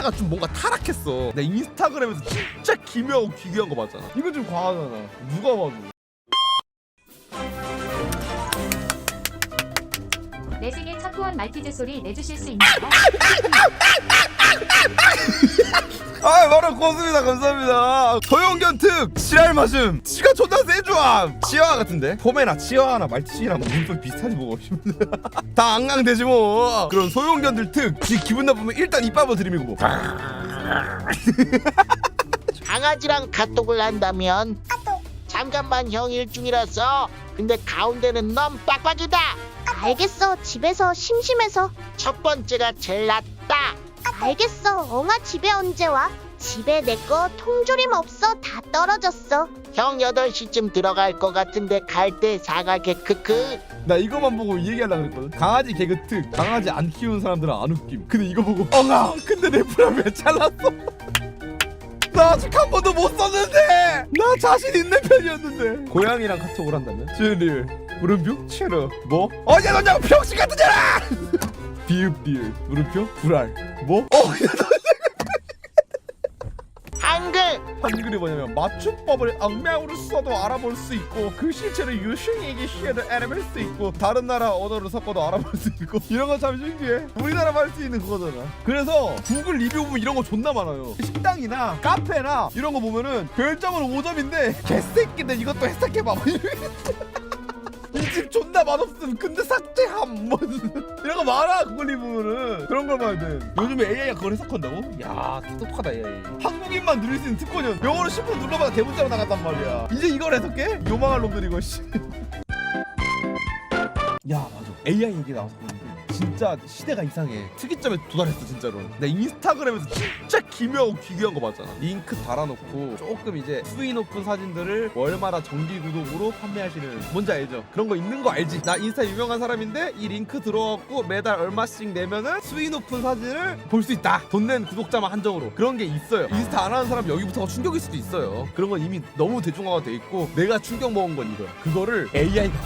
인스타가 좀 뭔가 타락했어. 내 인스타그램에서 진짜 기묘하고 기괴한 거 봤잖아. 이거 좀 과하잖아. 누가 봐도. 내 생애 첫 후원 말티즈 소리 내주실 수 있나요? 아 바로 고맙습니다. 감사합니다. 소형견 특 지랄 마심 지가 존나 세주함 치아와 같은데? 포메나 치아와나 말티즈랑 눈썹 비슷하지 뭐가 다 앙앙대지 뭐. 그런 소형견들 특지 기분 나쁘면 일단 이빨 버 들이미고 뭐. 강아지랑 카톡을 한다면 잠깐만 형 일중이라서 근데 가운데는 넌 빡빡이다 알겠어. 집에서 심심해서. 첫 번째가 제일 낫다 알겠어. 엉아 집에 언제 와? 집에 내 거 통조림 없어. 다 떨어졌어. 형 8시쯤 들어갈 것 같은데 갈 때 사과게 크크 나 이거만 보고 이 얘기하려고 그랬거든 강아지 개그 특 강아지 안 키우는 사람들은 안 웃김 근데 이거 보고 엉아 근데 내 프라 왜 잘랐어 나 아직 한 번도 못 썼는데 나 자신 있는 편이었는데 고양이랑 카톡을 한다면 쯔르 물음표? 체르 뭐? 어제 너냐고 병신 같은 자라! 비읍 비읍. 물음표? 불알. 뭐? 어, 한글! 한글이 뭐냐면 맞춤법을 악명으로 써도 알아볼 수 있고 그 실체를 유ሽ에게 시에도 알아볼 수 있고 다른 나라 언어로 섞어도 알아볼 수 있고 이런 거 참 신기해. 우리나라만 할 수 있는 그거잖아. 그래서 구글 리뷰 보면 이런 거 존나 많아요. 식당이나 카페나 이런 거 보면은 별점은 5점인데 개새끼들 이것도 해석해봐 이집 존나 맛없음. 근데 삭제함. 뭐 이런 거 많아 구글 리뷰는. 그런 걸 봐야 돼. 요즘에 AI가 그걸 해석한다고? 야 똑똑하다 AI 한국인만 누릴 수 있는 특권이야 영어로 10분 눌러봐도 대문자로 나갔단 말이야. 이제 이걸 해석해? 요망할 놈들 이거 씨. 야 맞아. AI 얘기 그런데 진짜 시대가 이상해. 특이점에 도달했어 진짜로. 내 인스타그램에서 진짜 기묘하고 기괴한 거 봤잖아. 링크 달아놓고 조금 이제 수위 높은 사진들을 월마다 정기 구독으로 판매하시는 뭔지 알죠? 그런 거 있는 거 알지? 나 인스타 유명한 사람인데 이 링크 들어갖고 매달 얼마씩 내면은 수위 높은 사진을 볼 수 있다. 돈 낸 구독자만 한정으로. 그런 게 있어요. 인스타 안 하는 사람 여기부터가 충격일 수도 있어요. 그런 건 이미 너무 대중화가 돼 있고 내가 충격 먹은 건 이거야. 그거를 AI가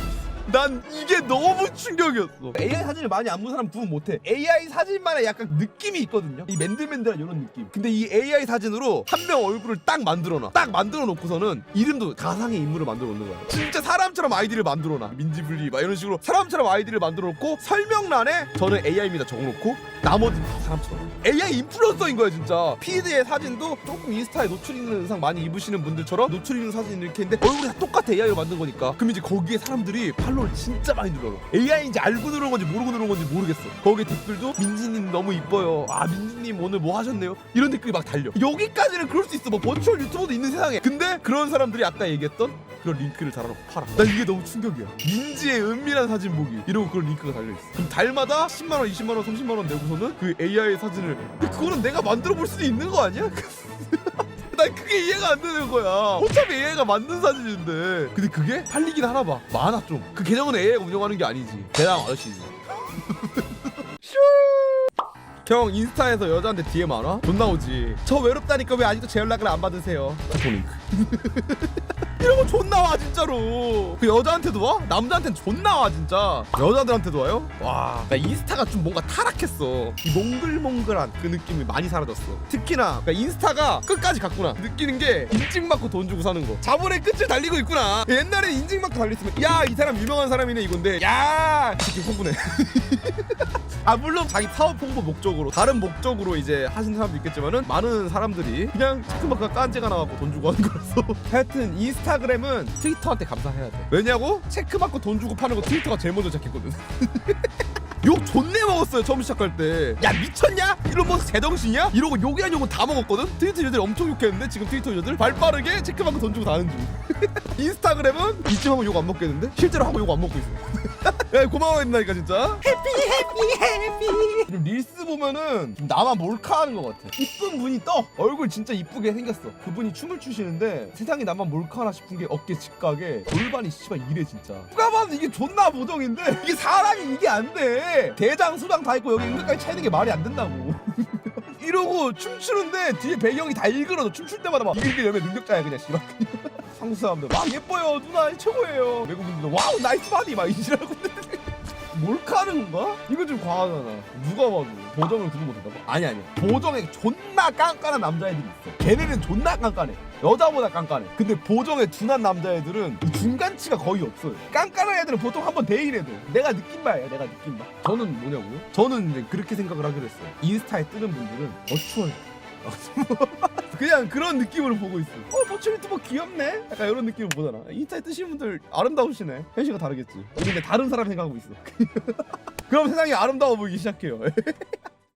난 이게 너무 충격이었어. AI 사진을 많이 안 본 사람 구분 못해. AI 사진만의 약간 느낌이 있거든요. 이 맨들맨들한 이런 느낌. 근데 이 AI 사진으로 한 명 얼굴을 딱 만들어놔. 딱 만들어 놓고서는 이름도 가상의 인물을 만들어 놓는 거야. 진짜 사람처럼 아이디를 만들어 놔. 민지분리 막 이런 식으로 사람처럼 아이디를 만들어 놓고 설명란에 저는 AI입니다 적어놓고 나머지 다 사람처럼. AI 인플루언서인 거야 진짜. 피드의 사진도 조금 인스타에 노출 있는 의상 많이 입으시는 분들처럼 노출 있는 사진 이렇게 했는데 얼굴이 다 똑같아 AI로 만든 거니까. 그럼 이제 거기에 사람들이 팔로 우를 진짜 많이 눌러요. AI인지 알고 누른 건지 모르고 누른 건지 모르겠어. 거기에 댓글도 민지님 너무 이뻐요. 아 민지님 오늘 뭐 하셨네요? 이런 댓글이 막 달려. 여기까지는 그럴 수 있어. 뭐 버추얼 유튜버도 있는 세상에. 근데 그런 사람들이 아까 얘기했던 그런 링크를 달아놓고 팔아. 난 이게 너무 충격이야. 민지의 은밀한 사진 보기 이러고 그런 링크가 달려있어. 그럼 달마다 10만 원, 20만 원, 30만 원 내고서는 그 AI 사진을 그거는 내가 만들어 볼 수도 있는 거 아니야? 난 그게 이해가 안 되는 거야. 어차피 AI가 만든 사진인데. 근데 그게 팔리긴 하나 봐. 많아 좀. 그 계정은 AI가 운영하는 게 아니지. 대장 아저씨지. 슈. 형 인스타에서 여자한테 DM 안 와? 존나 오지. 저 외롭다니까 왜 아직도 제 연락을 안 받으세요? 카톡 링크. 이런 거 존나 와 진짜로. 그 여자한테도 와? 남자한테는 존나 와 진짜. 여자들한테도 와요? 와. 나 인스타가 좀 뭔가 타락했어. 이 몽글몽글한 그 느낌이 많이 사라졌어. 특히나 그러니까 인스타가 끝까지 갔구나. 느끼는 게 인증 받고 돈 주고 사는 거. 자본의 끝을 달리고 있구나. 옛날에 인증 받고 달렸으면 야 이 사람 유명한 사람이네 이건데 야 이렇게 홍보네. 아 물론 자기 사업 홍보 목적으로 다른 목적으로 이제 하시는 사람도 있겠지만은 많은 사람들이 그냥 체크마크가 깐지가 나갖고 돈 주고 하는 거라서. 하여튼 인스타그램은 트위터한테 감사해야 돼. 왜냐고? 체크마크 돈 주고 파는 거 트위터가 제일 먼저 시작했거든 욕 존내 먹었어요 처음 시작할 때 야 미쳤냐? 이런 뭐 제정신이야? 이러고 욕이란 욕은 다 먹었거든? 트위터 유저들 엄청 욕했는데 지금 트위터 유저들 발빠르게 돈 주고 다는 중 인스타그램은 이쯤 하면 욕 안 먹겠는데? 실제로 하고 욕 안 먹고 있어 야 고마워 했나니까 진짜 해피 해피 해피 지금 릴스 보면은 좀 나만 몰카하는 것 같아. 이쁜 분이 떠. 얼굴 진짜 이쁘게 생겼어. 그분이 춤을 추시는데 세상에 나만 몰카하나 싶은 게 어깨 직각에 골반이 씨발 이래 진짜. 누가 봐도 이게 존나 보정인데 이게 사람이 이게 안 돼. 대장 수장 다 있고 여기 은근까지 차이는 게 말이 안 된다고. 이러고 춤추는데 뒤에 배경이 다 일그러져. 춤출 때마다 막 이게 열매 능력자야 그냥 씨발. 한국 사람들. 막 예뻐요 누나. 최고예요. 외국인들 와우 나이스 바디. 막 이지라고 몰카하는 건가? 이거 좀 과하잖아. 누가 봐도. 보정을 구분 못한다고? 아니 아니. 보정에 존나 깐깐한 남자애들이 있어. 걔네는 존나 깐깐해. 여자보다 깐깐해. 근데 보정에 둔한 남자애들은 이 중간치가 거의 없어요. 깐깐한 애들은 보통 한 번 데이래도. 내가 느낀 바예요 내가 느낀 바. 저는 뭐냐고요? 저는 이제 그렇게 생각을 하기로 했어요. 인스타에 뜨는 분들은 어추워요 그냥 그런 느낌으로 보고 있어. 어, 버추 유튜버 귀엽네? 약간 이런 느낌을 보잖아. 인스타에 뜨시는 분들 아름다우시네. 현실과 다르겠지. 근데 다른 사람 생각하고 있어. 그럼 세상이 아름다워 보이기 시작해요.